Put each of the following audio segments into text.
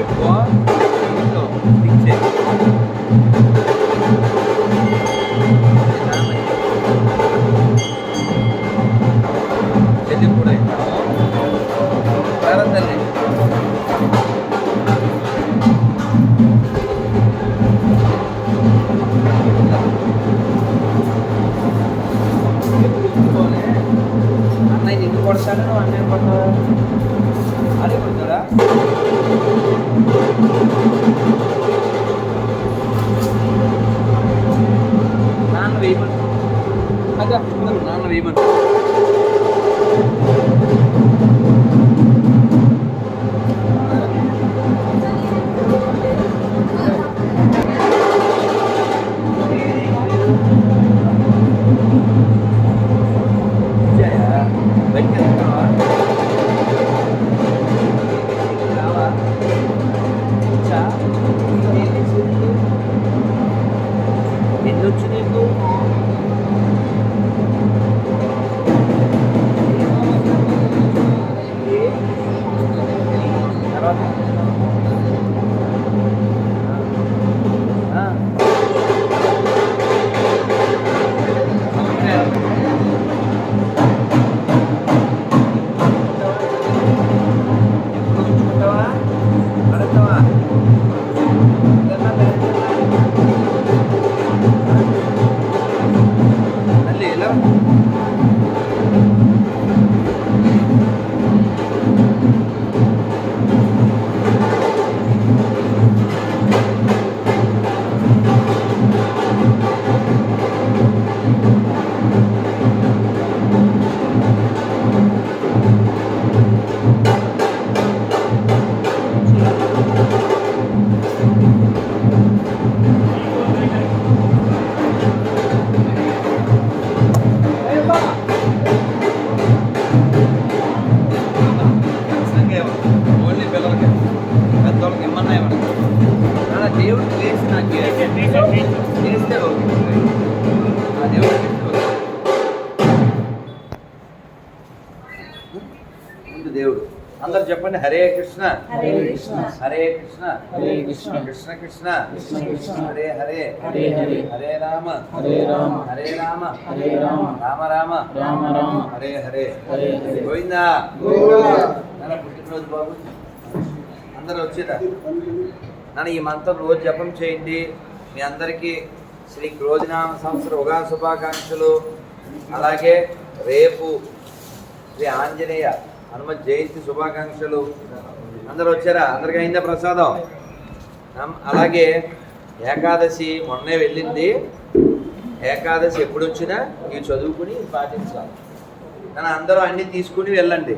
with one. అదే చెప్పండి హరే కృష్ణ హరే కృష్ణ. హరే కృష్ణ హరే కృష్ణ. కృష్ణ కృష్ణ. హరే హరే హరే హరే. హరే రామ హరే రామ. హరే రామ హరే రామ. రామ రామ రామ రామ. హరే హరే హరే హరే. గోవిందా. నాన్న పుట్టినరోజు బాబు అందరూ వచ్చిరా నాన్న ఈ మంత్రం రోజు జపం చేయండి మీ అందరికీ శ్రీ క్రోధినామ సంవత్సర ఉగాది శుభాకాంక్షలు అలాగే రేపు శ్రీ ఆంజనేయ హనుమత్ జయంతి శుభాకాంక్షలు. అందరూ వచ్చారా? అందరికీ అయిందా ప్రసాదం? అలాగే ఏకాదశి మొన్నే వెళ్ళింది. ఏకాదశి ఎప్పుడు వచ్చినా ఇవి చదువుకుని పాటించాలి. కానీ అందరూ అన్నీ తీసుకుని వెళ్ళండి.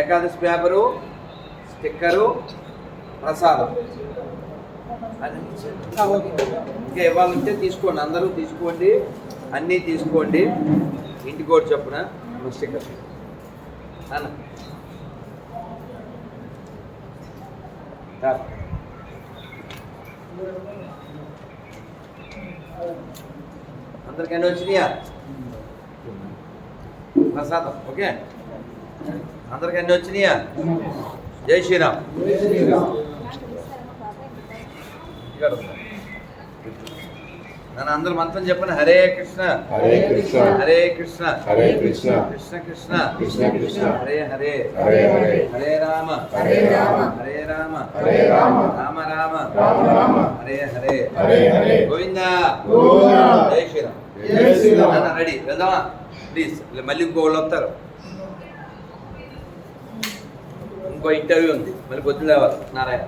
ఏకాదశి పేపరు స్టిక్కరు ప్రసాదం. ఇంకా ఇవ్వాలంటే తీసుకోండి. అందరూ తీసుకోండి. అన్నీ తీసుకోండి. ఇంటికోటి చెప్పున చొప్పున. స్టిక్కర్ అన్న రా. అందరికి ఎన్ని వచ్చినాయా ప్రసాదం ఓకే అందరికి ఎన్ని వచ్చినాయా జై శ్రీరామ్ ఇక్కడ వస్తా. నన్ను అందరు మంత్రం చెప్పండి. హరే కృష్ణ. హరే కృష్ణ. హరే కృష్ణ. హరే కృష్ణ. కృష్ణ కృష్ణ. కృష్ణ కృష్ణ. హరే హరే. హరే హరే. హరే రామ. హరే రామ. హరే రామ. హరే రామ. రామ రామ. రామ రామ. హరే హరే. హరే హరే. గోవిందా. గోవిందా. జై శ్రీరామ్. జై శ్రీరామ్. రెడీ. వెళ్దామా? ప్లీజ్. మళ్ళీ ఇంకో వాళ్ళు వస్తారు. ఇంకో ఇంటర్వ్యూ ఉంది. మళ్ళీ పొద్దున నారాయణ.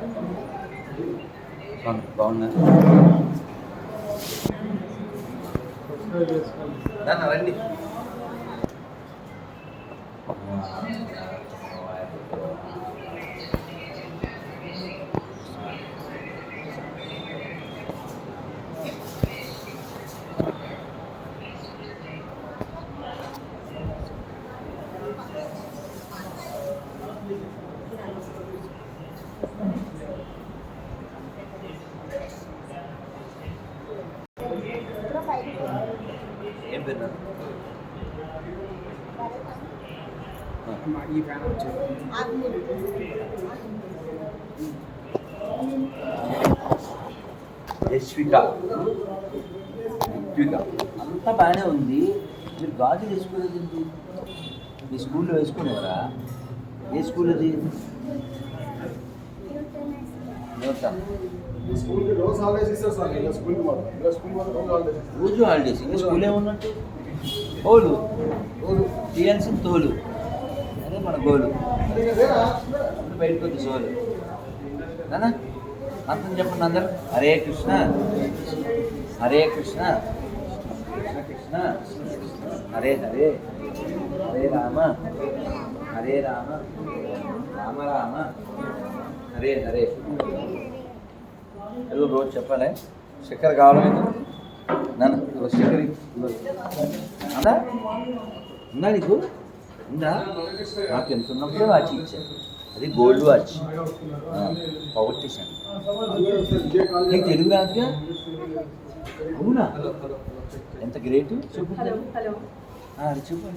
బాగున్నా- రండి ఈ ఫ్యాన్ వచ్చేది యశ్విక అంతా బాగానే ఉంది. మీరు గాజులు వేసుకోలేదు ఏంటి? మీ స్కూల్లో వేసుకునేవరా ఏ స్కూల్ అది రోజు హాలిడేస్ ఇంకా స్కూల్ ఏమున్నట్టు తోలు. తీయాల్సిన తోలు. అదే మన గోలు. అదే బయటకు వచ్చి సోలు. నానా అర్థం చెప్పండి అందరు. హరే కృష్ణ. హరే కృష్ణ. కృష్ణ కృష్ణ. హరే హరే. హరే రామ. హరే రామ. రామ రామ. హరే హరే. ఏదో రోజు చెప్పాలి. చక్కెర కావాలి నన్ను నాన్న ఇదిగో చక్కెర ఉందా నీకు? ఉందా? నాకు ఎంత ఉన్నప్పుడే వాచ్ ఇచ్చాను అది గోల్డ్ వాచ్. పవర్టీషన్ నీకు తెలుగు రాదుగా అవునా? ఎంత గ్రేట్? చెప్పు చెప్పండి చెప్పు.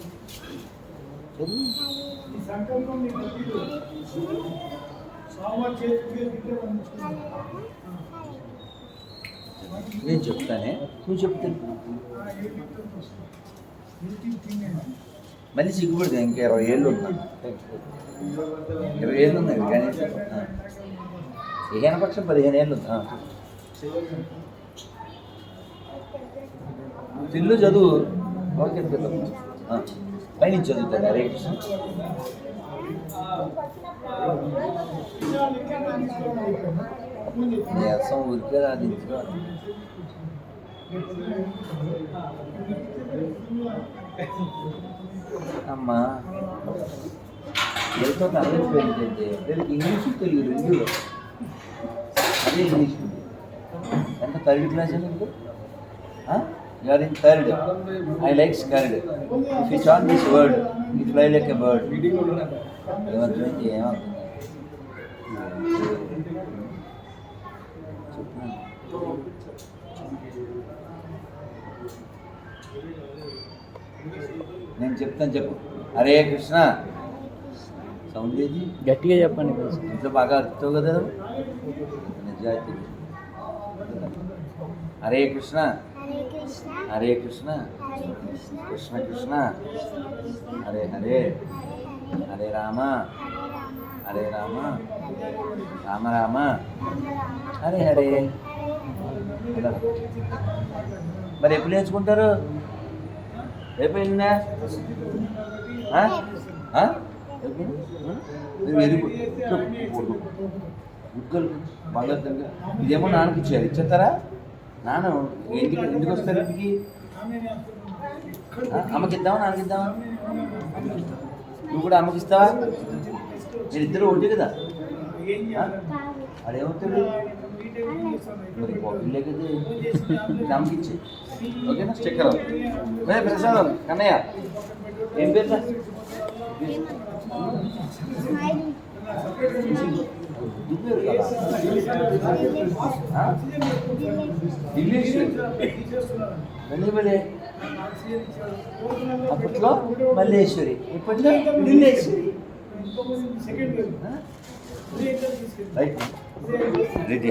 నేను చెప్తానే. నువ్వు చెప్తాను మళ్ళీ సిగ్గుపడితే ఇంకా ఇరవై ఏళ్ళు ఉన్నా. ఇరవై ఏళ్ళు ఉన్నాయి కానీ ఏదైనా పక్షం పదిహేను ఏళ్ళు ఉంది. పిల్లు చదువు ఓకే ఆ. పైనుంచి చదువుతాను హరే కృష్ణ. నీరసం ఊరికే రాదు ఇంట్లో. అమ్మా. ఎంతో అందరూ పెళ్ళిందంటే వీళ్ళకి ఇంగ్లీష్ తెలుగు రెండు అదే ఇంగ్లీష్ ఎంత థర్డ్ క్లాస్ ఎందుకు you are in third. I likes third. If you chant this word it fly like a bird ఏమర్థమైంది? ఏమర్థం నేను చెప్తాను చెప్పు. హరే కృష్ణ. సౌండ్ ఏది గట్టిగా చెప్పండి. ఇంట్లో బాగా అర్థం కదా? నిజాయితీ. హరే కృష్ణ. హరే కృష్ణ. హరే కృష్ణ. హరే కృష్ణ. కృష్ణ కృష్ణ. కృష్ణ హరే హరే. హరే రామ. హరే రామ. హరే రామ. రామ హరే హరే. మరి ఎప్పుడు నేర్చుకుంటారు? అయిపోయిందా వెళ్ళినా మీరు వెరీ గుడ్ బంగారు ఇదేమో నాన్నకి ఇచ్చారు ఇచ్చేస్తారా? నాన్న ఇంటికి ఇంటికి వస్తారు ఇంటికి? అమ్మకి ఇద్దామా? నాన్నకి ఇద్దామా? నువ్వు కూడా అమ్మకి ఇస్తావా? మీరు ఇద్దరు ఒకటి కదా? ఆ? మరి పోటీలే కదా అమ్మకి ఇచ్చే. ఓకేనా? స్టిక్కర్ మే ప్రసాదం కన్నయ్య. ఏం పేరు రా? ఇంగ్లీష్ వెళ్ళి అప్పట్లో మల్లేశ్వరి. ఇప్పట్లో ఢిల్లేశ్వరి రైట్. రెడీ